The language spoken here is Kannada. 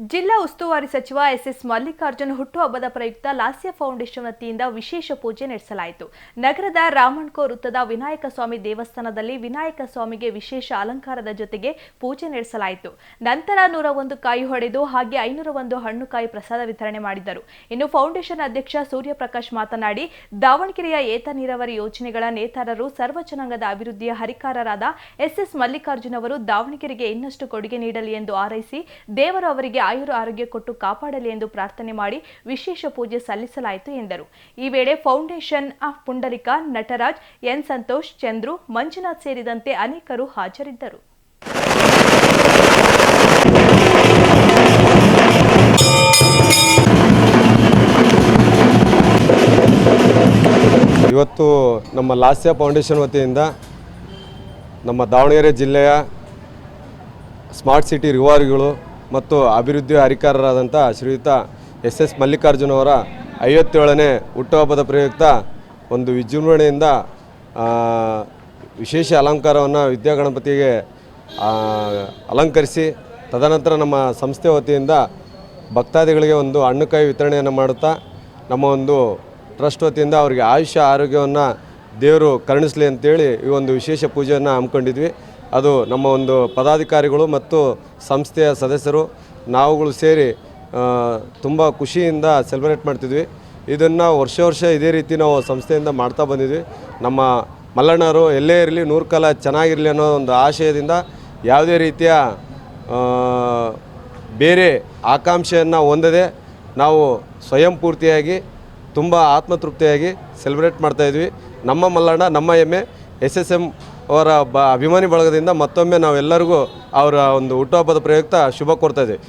ಜಿಲ್ಲಾ ಉಸ್ತುವಾರಿ ಸಚಿವ ಎಸ್ಎಸ್ ಮಲ್ಲಿಕಾರ್ಜುನ್ ಹುಟ್ಟುಹಬ್ಬದ ಪ್ರಯುಕ್ತ ಲಾಸ್ಯ ಫೌಂಡೇಶನ್ ವತಿಯಿಂದ ವಿಶೇಷ ಪೂಜೆ ನಡೆಸಲಾಯಿತು. ನಗರದ ರಾಮಣ್ಕೋ ವೃತ್ತದ ವಿನಾಯಕ ಸ್ವಾಮಿ ದೇವಸ್ಥಾನದಲ್ಲಿ ವಿನಾಯಕ ಸ್ವಾಮಿಗೆ ವಿಶೇಷ ಅಲಂಕಾರದ ಜೊತೆಗೆ ಪೂಜೆ ನಡೆಸಲಾಯಿತು. ನಂತರ ನೂರ ಒಂದು ಕಾಯಿ ಹೊಡೆದು ಹಾಗೆ ಐನೂರ ಒಂದು ಹಣ್ಣು ಕಾಯಿ ಪ್ರಸಾದ ವಿತರಣೆ ಮಾಡಿದರು. ಇನ್ನು ಫೌಂಡೇಶನ್ ಅಧ್ಯಕ್ಷ ಸೂರ್ಯಪ್ರಕಾಶ್ ಮಾತನಾಡಿ, ದಾವಣಗೆರೆಯ ಏತ ನೀರಾವರಿ ಯೋಜನೆಗಳ ನೇತಾರರು ಸರ್ವ ಜನಾಂಗದ ಅಭಿವೃದ್ಧಿಯ ಹರಿಕಾರರಾದ ಎಸ್ಎಸ್ ಮಲ್ಲಿಕಾರ್ಜುನ್ ಅವರು ದಾವಣಗೆರೆಗೆ ಇನ್ನಷ್ಟು ಕೊಡುಗೆ ನೀಡಲಿ ಎಂದು ಹಾರೈಸಿ ದೇವರು ಅವರಿಗೆ ಆಯುರ ಆರೋಗ್ಯ ಕೊಟ್ಟು ಕಾಪಾಡಲಿ ಎಂದು ಪ್ರಾರ್ಥನೆ ಮಾಡಿ ವಿಶೇಷ ಪೂಜೆ ಸಲ್ಲಿಸಲಾಯಿತು ಎಂದರು. ಈ ವೇಳೆ foundation of Pundarika Nataraj, N. Santosh, Chandru, Manjunath ಸೇರಿದಂತೆ ಅನೇಕರು ಹಾಜರಿದ್ದರು. ಇವತ್ತು ನಮ್ಮ ಲಾಸ್ಯ ಫೌಂಡೇಶನ್ ವತಿಯಿಂದ ನಮ್ಮ ದಾವಣಗೆರೆ ಜಿಲ್ಲೆಯ ಸ್ಮಾರ್ಟ್ ಸಿಟಿ ರಿವಾರಿಗಳು ಮತ್ತು ಅಭಿವೃದ್ಧಿ ಅಧಿಕಾರರಾದಂಥ ಶ್ರೀಯುತ ಎಸ್ ಎಸ್ ಮಲ್ಲಿಕಾರ್ಜುನ ಅವರ ಐವತ್ತೇಳನೇ ಹುಟ್ಟುಹಬ್ಬದ ಪ್ರಯುಕ್ತ ಒಂದು ವಿಜೃಂಭಣೆಯಿಂದ ವಿಶೇಷ ಅಲಂಕಾರವನ್ನು ವಿದ್ಯಾಗಣಪತಿಗೆ ಅಲಂಕರಿಸಿ, ತದನಂತರ ನಮ್ಮ ಸಂಸ್ಥೆ ವತಿಯಿಂದ ಭಕ್ತಾದಿಗಳಿಗೆ ಒಂದು ಹಣ್ಣುಕಾಯಿ ವಿತರಣೆಯನ್ನು ಮಾಡುತ್ತಾ, ನಮ್ಮ ಒಂದು ಟ್ರಸ್ಟ್ ವತಿಯಿಂದ ಅವರಿಗೆ ಆಯುಷ್ಯ, ಆರೋಗ್ಯವನ್ನು ದೇವರು ಕರುಣಿಸಲಿ ಅಂತೇಳಿ ಈ ಒಂದು ವಿಶೇಷ ಪೂಜೆಯನ್ನು ಹಮ್ಮಿಕೊಂಡಿದ್ವಿ. ಅದು ನಮ್ಮ ಒಂದು ಪದಾಧಿಕಾರಿಗಳು ಮತ್ತು ಸಂಸ್ಥೆಯ ಸದಸ್ಯರು ನಾವುಗಳು ಸೇರಿ ತುಂಬ ಖುಷಿಯಿಂದ ಸೆಲೆಬ್ರೇಟ್ ಮಾಡ್ತಿದ್ವಿ. ಇದನ್ನು ವರ್ಷ ವರ್ಷ ಇದೇ ರೀತಿ ನಾವು ಸಂಸ್ಥೆಯಿಂದ ಮಾಡ್ತಾ ಬಂದಿದ್ವಿ. ನಮ್ಮ ಮಲ್ಲಣ್ಣರು ಎಲ್ಲೇ ಇರಲಿ, ನೂರು ಕಾಲ ಚೆನ್ನಾಗಿರಲಿ ಅನ್ನೋ ಒಂದು ಆಶಯದಿಂದ ಯಾವುದೇ ರೀತಿಯ ಬೇರೆ ಆಕಾಂಕ್ಷೆಯನ್ನು ಹೊಂದದೆ ನಾವು ಸ್ವಯಂ ಪೂರ್ತಿಯಾಗಿ, ತುಂಬ ಆತ್ಮತೃಪ್ತಿಯಾಗಿ ಸೆಲೆಬ್ರೇಟ್ ಮಾಡ್ತಾಯಿದ್ವಿ ನಮ್ಮ ಮಲ್ಲಣ್ಣ, ನಮ್ಮ ಹೆಮ್ಮೆ ಎಸ್ ಎಸ್ ಎಂ ಅವರ ಬ ಅಭಿಮಾನಿ ಬಳಗದಿಂದ ಮತ್ತೊಮ್ಮೆ ನಾವೆಲ್ಲರಿಗೂ ಅವರ ಒಂದು ಹುಟ್ಟುಹಬ್ಬದ ಪ್ರಯುಕ್ತ ಶುಭ ಕೋರ್ತಾ ಇದ್ದೀವಿ.